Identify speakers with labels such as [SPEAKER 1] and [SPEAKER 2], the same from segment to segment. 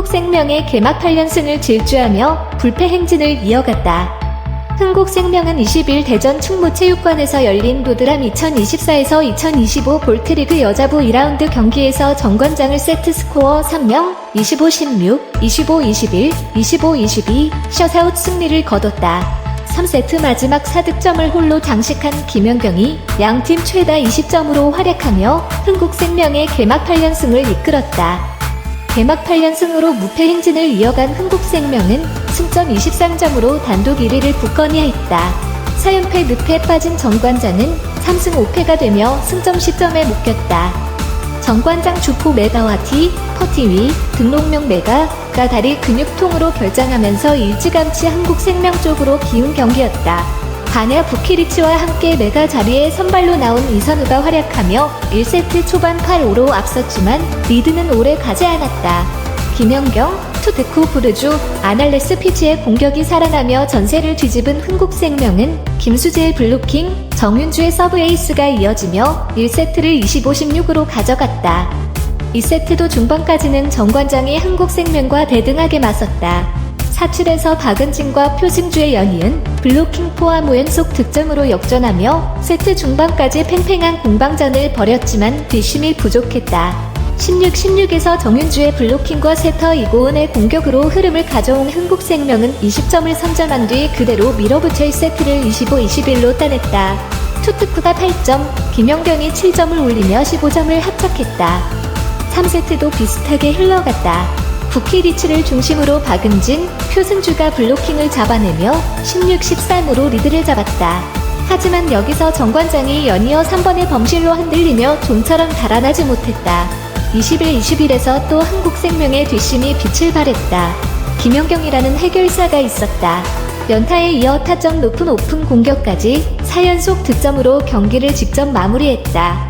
[SPEAKER 1] 흥국생명의 개막 8연승을 질주하며 불패 행진을 이어갔다. 흥국생명은 20일 대전 충무체육관에서 열린 노드람 2024에서 2025 볼트리그 여자부 2라운드 경기에서 정관장을 세트 스코어 3명, 25-16, 25-21, 25-22 셧아웃 승리를 거뒀다. 3세트 마지막 4득점을 홀로 장식한 김연경이 양팀 최다 20점으로 활약하며 흥국생명의 개막 8연승을 이끌었다. 개막 8연승으로 무패 행진을 이어간 흥국생명은 승점 23점으로 단독 1위를 굳건히 했다. 4연패 늪에 빠진 정관장은 3승 5패가 되며 승점 시점에 묶였다. 정관장 주포 메가와 티, 퍼티위, 등록명 메가가 다리 근육통으로 결장하면서 일찌감치 한국생명 쪽으로 기운 경기였다. 반야 부키리치와 함께 메가 자리에 선발로 나온 이선우가 활약하며 1세트 초반 8-5로 앞섰지만 리드는 오래 가지 않았다. 김연경, 투데코 부르주, 아날레스 피지의 공격이 살아나며 전세를 뒤집은 흥국생명은 김수재의 블루킹, 정윤주의 서브 에이스가 이어지며 1세트를 25-16으로 가져갔다. 2세트도 중반까지는 정관장이 한국생명과 대등하게 맞섰다. 사출에서 박은진과 표승주의 연이은 블로킹 포함 5연속 득점으로 역전하며 세트 중반까지 팽팽한 공방전을 벌였지만 뒷심이 부족했다. 16-16에서 정윤주의 블로킹과 세터 이고은의 공격으로 흐름을 가져온 흥국생명은 20점을 선점한 뒤 그대로 밀어붙여 1세트를 25-21로 따냈다. 투트쿠가 8점, 김영경이 7점을 올리며 15점을 합작했다. 3세트도 비슷하게 흘러갔다. 부키리치를 중심으로 박은진, 표승주가 블로킹을 잡아내며 16-13으로 리드를 잡았다. 하지만 여기서 정관장이 연이어 3번의 범실로 흔들리며 좀처럼 달아나지 못했다. 21-21에서 또 한국생명의 뒷심이 빛을 발했다. 김연경이라는 해결사가 있었다. 연타에 이어 타점 높은 오픈 공격까지 4연속 득점으로 경기를 직접 마무리했다.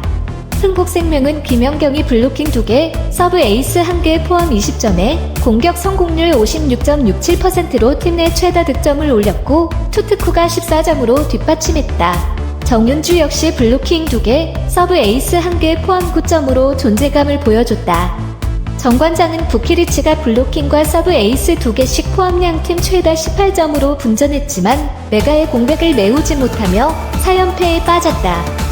[SPEAKER 1] 흥국생명은 김연경이 블로킹 2개, 서브 에이스 1개 포함 20점에 공격 성공률 56.67%로 팀 내 최다 득점을 올렸고 투트쿠가 14점으로 뒷받침했다. 정윤주 역시 블로킹 2개, 서브 에이스 1개 포함 9점으로 존재감을 보여줬다. 정관장은 부키리치가 블로킹과 서브 에이스 2개씩 포함 양팀 최다 18점으로 분전했지만 메가의 공백을 메우지 못하며 4연패에 빠졌다.